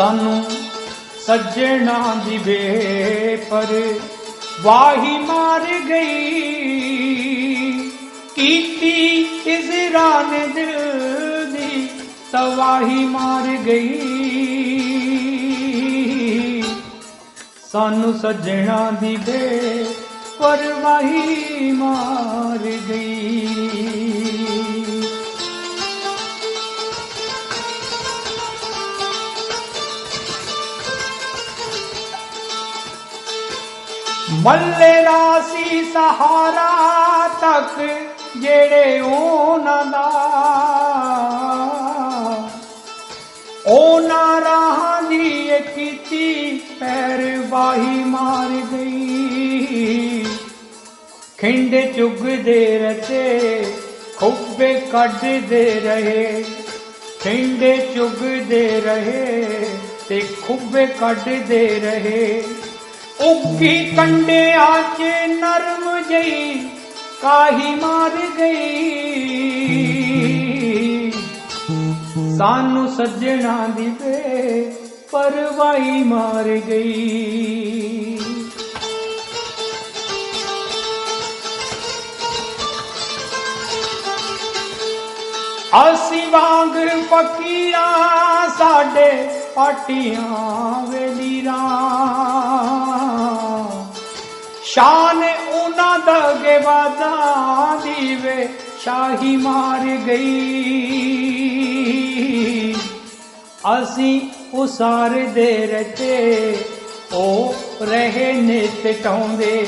ਸਾਨੂੰ ਸੱਜਣਾ ਦੀ ਵੇ ਪਰ ਵਾਹੀ ਮਾਰ ਗਈ। ਕੀਤੀ ਇਸ ਨੇ ਦਿਲ ਦੀ ਤਵਾਹੀ ਮਾਰ ਗਈ। ਸਾਨੂੰ ਸੱਜਣਾ ਦੀ ਵੇ ਪਰ ਵਾਹੀ ਮਾਰ ਗਈ। ਮੱਲੇ ਦਾ ਸੀ ਸਹਾਰਾ ਤੱਕ, ਜਿਹੜੇ ਉਹਨਾਂ ਦਾ। ਉਹਨਾਂ ਰਾਹਾਂ ਦੀ ਇਹ ਕੀਤੀ ਪੈਰਵਾਹੀ ਮਾਰ ਗਈ। ਖਿੰਡ ਚੁਗਦੇ ਰਤੇ ਖੁੱਬੇ ਕੱਢਦੇ ਰਹੇ। ਖਿੰਡ ਚੁਗਦੇ ਰਹੇ ਤੇ ਖੁੱਬੇ ਕੱਢਦੇ ਰਹੇ। ਉੱਗੀ ਕੰਡਿਆਂ 'ਚ ਨਰਮ ਜਈ, ਕਾਹੀ ਮਾਰ ਗਈ। ਸਾਨੂੰ ਸੱਜਣਾ ਦੀ ਵੇ ਪਰਵਾਈ ਮਾਰ ਗਈ। ਅਸੀਂ ਵਾਂਗ ਪੱਕੀਆਂ ਸਾਡੇ ਪਾਟੀਆਂ ਵੇਲੀਰਾਂ। ਸ਼ਾਨ ਸ਼ਾਹੀ ਮਾਰ ਗਈ। ਅਸੀਂ ਉਸਾਰ ਦੇ ਰਤੇ ਉਹ ਰਹੇ ਨੇ ਟਾਉਂਦੇ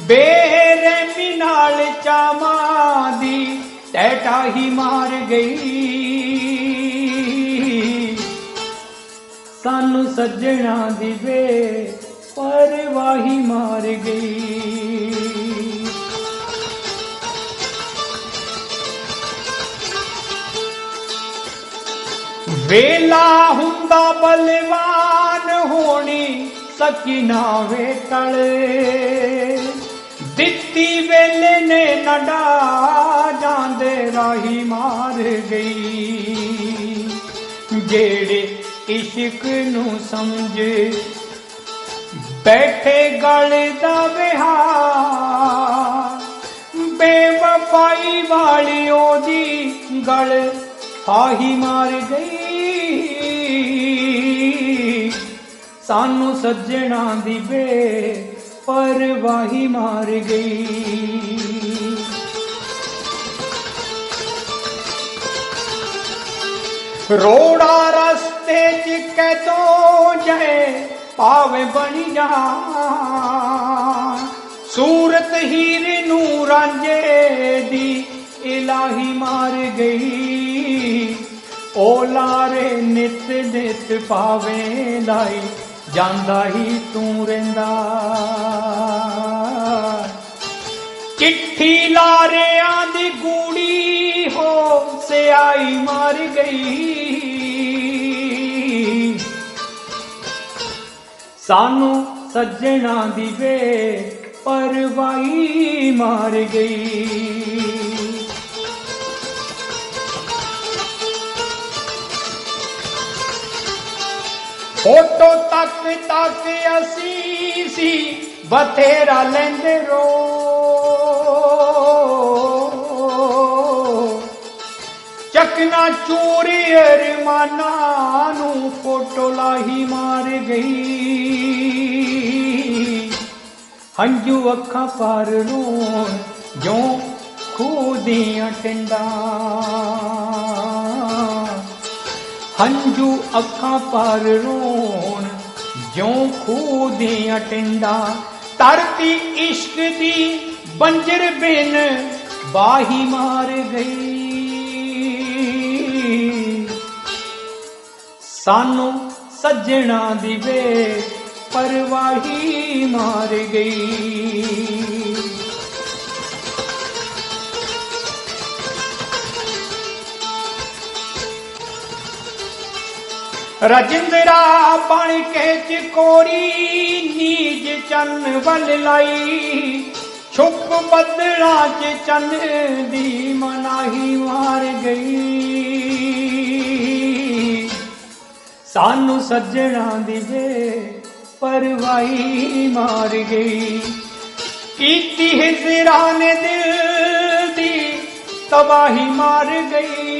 ਬੇਰਹਿਮੀ ਨਾਲ ਚਾਵਾਂ ਦੀ ਟੈਟਾ ਹੀ ਮਾਰ ਗਈ। ਸਾਨੂੰ ਸੱਜਣਾ ਦੀ ਵੇ ਪਰਵਾਹੀ ਮਾਰ ਗਈ। ਵੇਲਾ ਹੁੰਦਾ ਬਲਵਾਨ ਹੋਣੀ ਸਕੀਨਾ ਵੇ ਟਲੇ। ਦਿੱਤੀ ਵੇਲੇ ਨੇ ਨਡਾ ਜਾਂਦੇ ਰਾਹੀ ਮਾਰ ਗਈ। ਜਿਹੜੇ ਇਸ਼ਕ ਨੂੰ ਸਮਝੇ, ਬੈਠੇ ਗਲ ਦਾ ਵਿਹਾਰ। ਬੇਵਫਾਈ ਵਾਲੀ ਉਹਦੀ ਗਲ ਫਾਹੀ ਮਾਰ ਗਈ। ਸਾਨੂੰ ਸੱਜਣਾ ਦੀ ਬੇ ਪਰਵਾਹੀ ਮਾਰ ਗਈ। ਰੋੜਾ ਰਸਤੇ ਚ ਕਦੋਂ ਜਾਏ ਪਾਵੇ ਬਣੀ ਜਾ ਸੂਰਤ ਹੀਰ ਨੂੰ ਰਾਂਝੇ ਦੀ ਇਲਾਹੀ ਮਾਰ ਗਈ। ਓ ਲਾਰੇ ਨਿਤ ਨਿਤ ਪਾਵੇ ਲਾਈ ਜਾਂਦਾ ਹੀ ਤੂੰ ਰਹਿੰਦਾ। ਚਿੱਠੀ ਲਾਰਿਆਂ ਦੀ ਗੂੜੀ ਹੋ ਸਿਆਈ ਮਾਰ ਗਈ। ਸਾਨੂੰ ਸੱਜਣਾ ਦੀ ਵੇ ਪਰਵਾਈ ਮਾਰ ਗਈ। ਫੋਟੋ ਤੱਕ ਤੱਕ ਅਸੀਂ ਸੀ ਬਥੇਰਾ ਲੈਂਦੇ ਰੋ। ਚੱਕਣਾ ਚੂਰੀ ਅਰਮਾਨਾਂ ਨੂੰ ਫੋਟੋ ਲਾਹੀ ਮਾਰ ਗਈ। ਹੰਝੂ ਅੱਖਾਂ ਪਰ ਰੋਣ ਜੋ ਖੂਹ ਦੀਆਂ ਟਿੰਡਾਂ। ਹੰਝੂ ਅੱਖਾਂ ਪਰ ਰੋਣ, ਜਿਉਂ ਖੂਹ ਦੀਆਂ ਟਿੰਡਾਂ, ਧਰਤੀ ਇਸ਼ਕ ਦੀ ਬੰਜਰ ਬਿਨ ਬਾਹੀ ਮਾਰ ਗਈ। ਸਾਨੂੰ ਸੱਜਣਾ ਦੀ ਵੇ ਪਰਵਾਹੀ ਮਾਰ ਗਈ। ਰਜਿੰਦਰਾ ਬਣ ਕੇ ਚਕੋਰੀ ਨੀਜ ਚੰਨ ਵੱਲ ਲਾਈ। ਛੁਪ ਬੱਦਲਾਂ ਚ ਚੰਨ ਦੀ ਮਨਾਹੀ ਮਾਰ ਗਈ। ਸਾਨੂੰ ਸੱਜਣਾ ਦੀ ਵੇ ਪਰਵਾਹੀ ਮਾਰ ਗਈ। ਕੀਤੀ ਹਿਜਰਾਂ ਨੇ ਦਿਲ ਦੀ ਤਬਾਹੀ ਮਾਰ ਗਈ।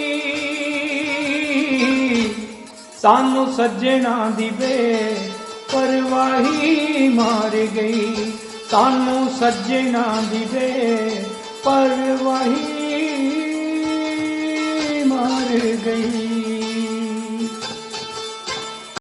ਸਾਨੂੰ ਸੱਜਣਾ ਦੀ ਵੇ ਪਰਵਾਹੀ ਮਾਰ ਗਈ। ਸਾਨੂੰ ਸੱਜਣਾ ਦੀ ਵੇ ਪਰਵਾਹੀ ਮਾਰ ਗਈ।